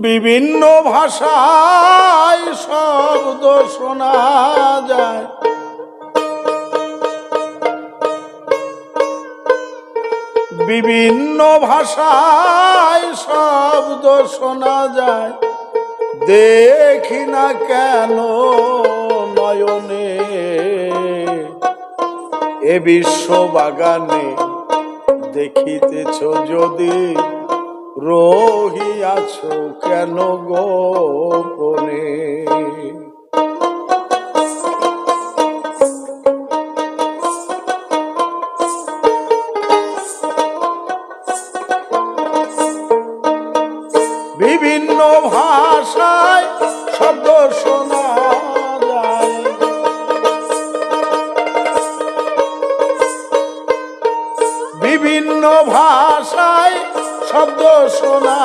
বিভিন্ন ভাষায় শব্দ শোনা যায়। বিভিন্ন ভাষায় শব্দ শোনা যায়। দেখি না কেন নয়নে। এ বিশ্ব বাগানে দেখিতেছ যদি রহিয়াছ কেন গোপনে বিভিন্ন শব্দ শোনা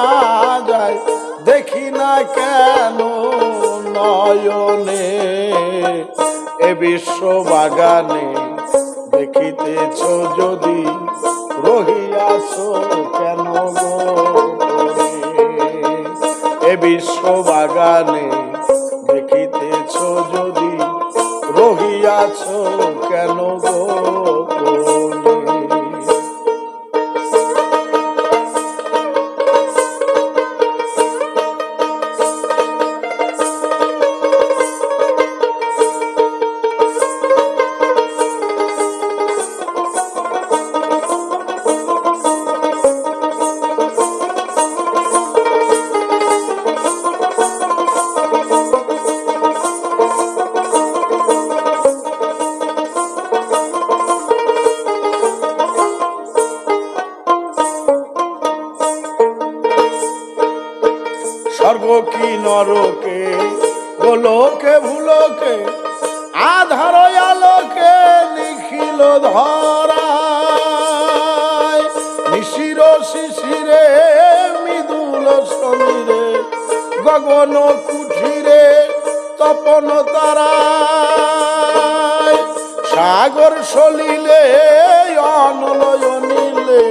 যায় দেখি না কেন নয়নে এ বিশ্ব বাগানে দেখিতেছ যদি রহিয়াছ কেন? এ বিশ্ব বাগানে দেখিতেছ যদি রহিয়াছ গোলকে ভুলকে, আধার আলোকে লিখিল ধরায়। নিশির শিশিরে, মৃদুল সমীরে, গগন কুঠিরে তপন তারায়। সাগর সলিলে, অনলয় নীলে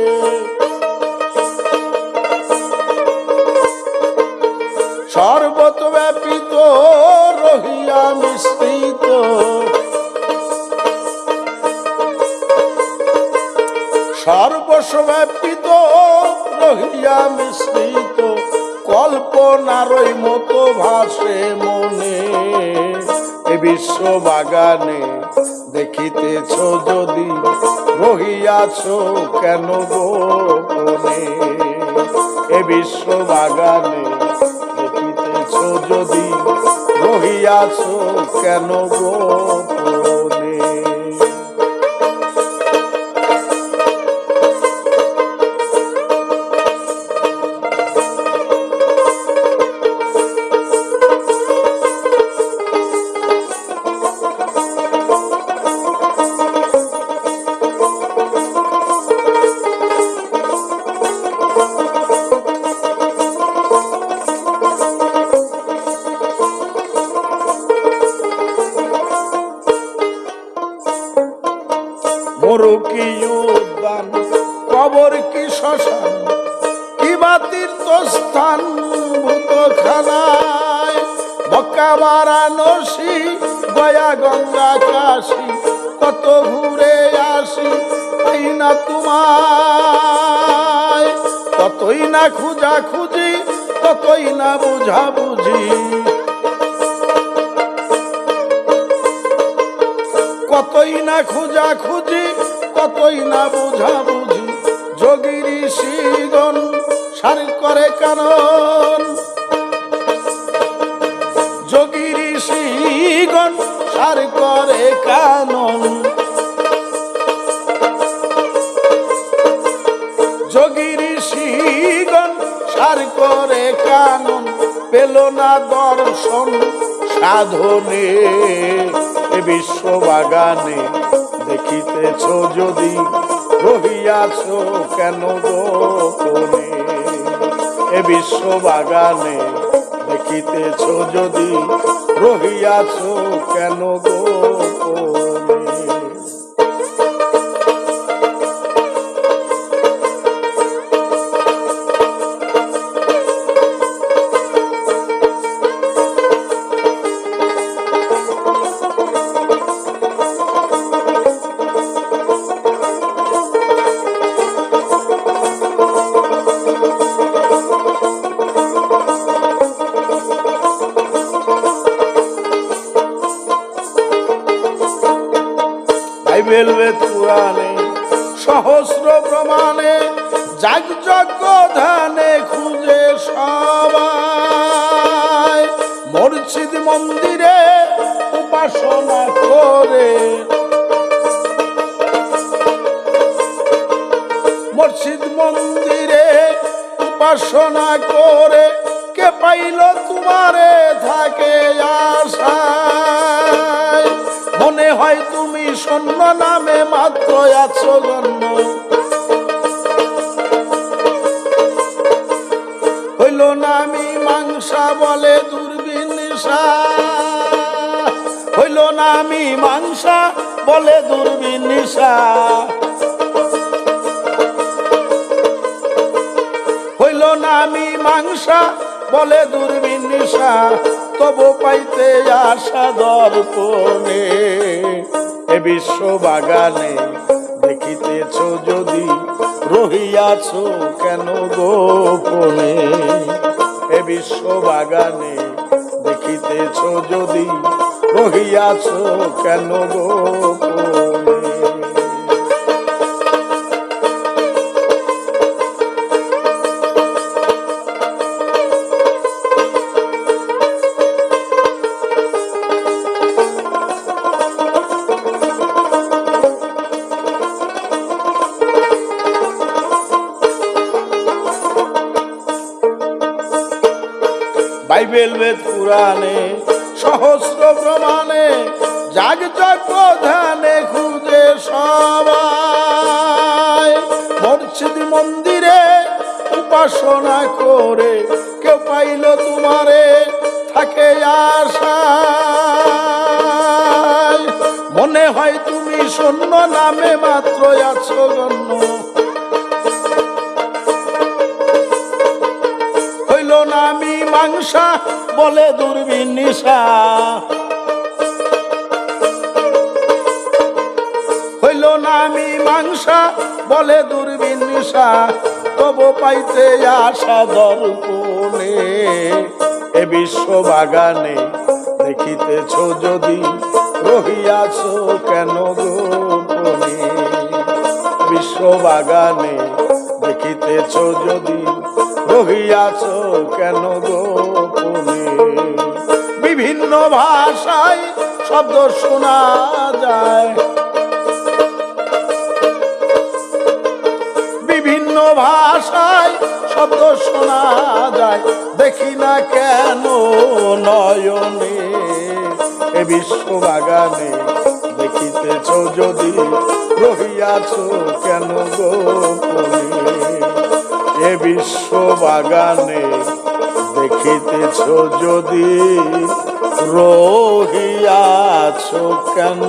সর্বস্ব ব্যাপিত রহিয়া মিশ্রিত, কল্পনারই মতো ভাসে মনে। এ বিশ্ব বাগানে দেখিতেছ যদি রহিয়াছ কেন গোপনে এ বিশ্ব বাগানে দেখিতেছ যদি রহিয়াছ কেন গোপনে তীর্থস্থান ভূত খানায় মক্কা বারাণসী, গয়া গঙ্গা কাশী কত ঘুরে আসি পাই না তোমায়? কতই না খুঁজা খুঁজি কতই না বুঝা বুঝি কতই না খোঁজা খুঁজি কতই না বুঝা বুঝি যোগিরি শিগন সার করে কারণ যোগিরি শিগন সার করে কানন। যোগিরি শিগন সার করে কানন। পেল না দর্শন সাধনে বিশ্ব বাগানে দেখিতেছ যদি, রহিয়াছ কেন গোপনে? এ বিশ্ব বাগানে দেখিতেছ যদি রহিয়াছ কেন গোপনে বেদ পুরাণে সহস্র প্রমাণে যাগযজ্ঞ ধানে খুঁজে সবাই। মসজিদ মন্দিরে উপাসনা করে। মসজিদ মন্দিরে উপাসনা করে। কে পাইল তোমারে থাকে আশায় মনে হয় তুমি শূন্য নামে মাত্র আছো জন্ম। হইল না আমি মাংসা বলে দূরবিনিশা। হইল না আমি মাংসা বলে দূরবিনিশা। হইল না আমি মাংসা বলে দূরবিনিশা। তবু পাইতে আশা দর্পণে। এ বিশ্ব বাগানে দেখিতেছ যদি, রহিয়াছ কেন গোপনে? এ বিশ্ব বাগানে দেখিতেছ যদি, রহিয়াছ কেন গোপনে? পুরাণে, সহস্র প্রমাণে, জাগ যজ্ঞ খুঁজে সবাই। মসজিদ মন্দিরে উপাসনা করে কেউ পাইল তোমারে, থাকে আশা মনে হয় তুমি শূন্য নামে মাত্র আছো গণ্য। বলে দূরবীন নিশা হইল না আমি মাংসা, বলে দুর্বিনিশা। তবু পাইতে আশা দর্পণে এ বিশ্ব বাগানে দেখিতেছ যদি, রহিয়াছ কেন গোপনে বিশ্ব বাগানে দেখিতেছ যদি, রহিয়াছ কেন গোপনে বিভিন্ন ভাষায় শব্দ শোনা যায়। বিভিন্ন ভাষায় শব্দ শোনা যায়। দেখি না কেন নয়নে এ বিশ্ব বাগানে দেখিতেছ যদি রহিয়াছ কেন গোপনে এ বিশ্ব বাগানে দেখিতেছ যদি রহিয়াছ কেন?